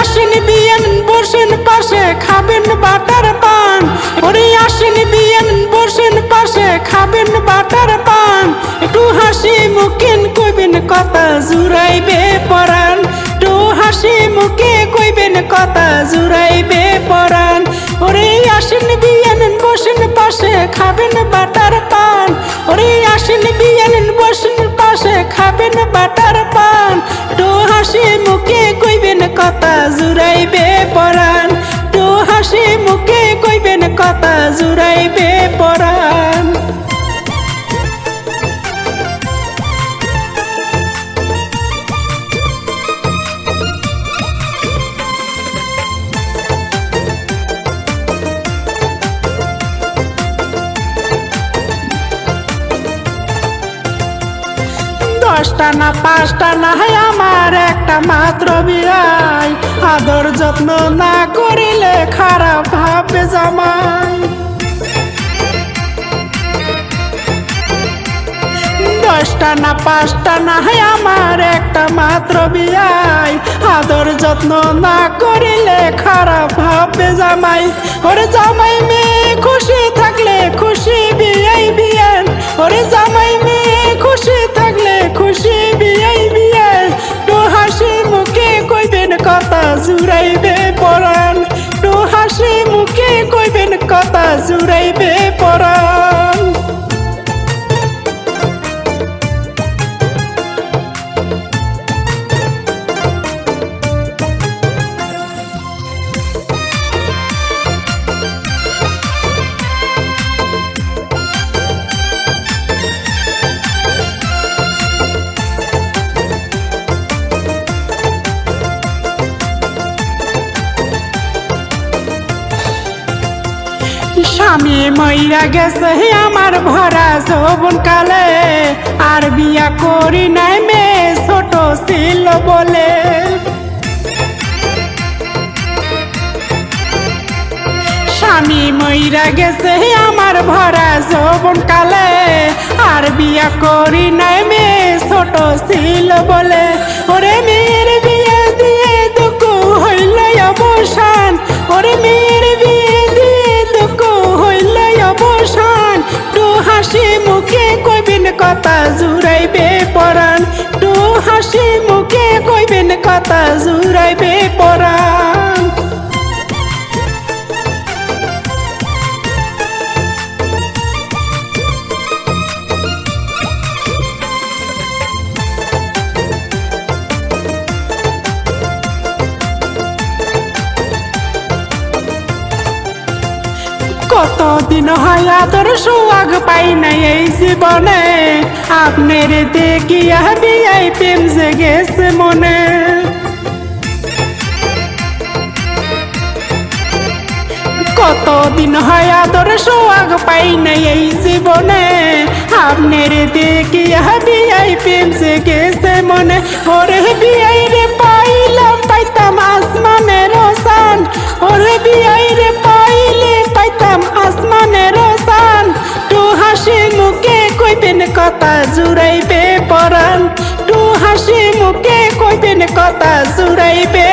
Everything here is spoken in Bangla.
আসেন বিয়ান, বসেন পাশে, খাবেন বাটার পান। ওরে আসেন বিয়ান, বসেন পাশে, খাবেন বাটার পান। একটু হাসি মুখেন কইবেন কথা জুড়াইবে পরাণ। একটু হাসি মুখে কইবেন কথা জুড়াইবে পরাণ। ওরে আসেন বিয়ান, বসেন পাশে, খাবেন বাটার পান। ওরে আসেন বিয়ান, বসেন পাশে, খাবেন বাটার হাসি মুখে কইবেন কথা জুড়াইবে পরাণ দশটা না পাঁচটা না আমার একটা মাত্র বিয়াই আদর যত্ন না করিলে খারাপ ভাবে জামাই। দশটা না পাঁচটা না আমার একটা মাত্র বিয়াই আদর যত্ন না করিলে খারাপ ভাবে জামাই। ওরে জামাই মেয়ে কথা জুড়াইবে স্বামী মইরা গেছে আমার ভরা যৌবন কালে। আর বিয়া করি নাই মেয়ে, ছোট ছিল বলে। স্বামী মইরা গেছে আমার ভরা যৌবন কালে। আর বিয়া করি নাই মেয়ে, ছোট ছিল বলে। ওরে মেয়ের কথা জুড়াইবে পরাণ। টু হাসি মুখে কইবেন কথা জুড়াইবে পরাণ। কতদিন হয় আদর সুয়াগ পাই নাই এই জীবনে। আপনার দেখিয়া বিয়াই প্রেম জেগেছে মনে। কতদিন হয় আদর সোয়াগ পাই নাই এই জীবনে। আপনার দেখিয়া বিয়াই প্রেম জেগেছে মনে। ওরে বিয়াই পরাণ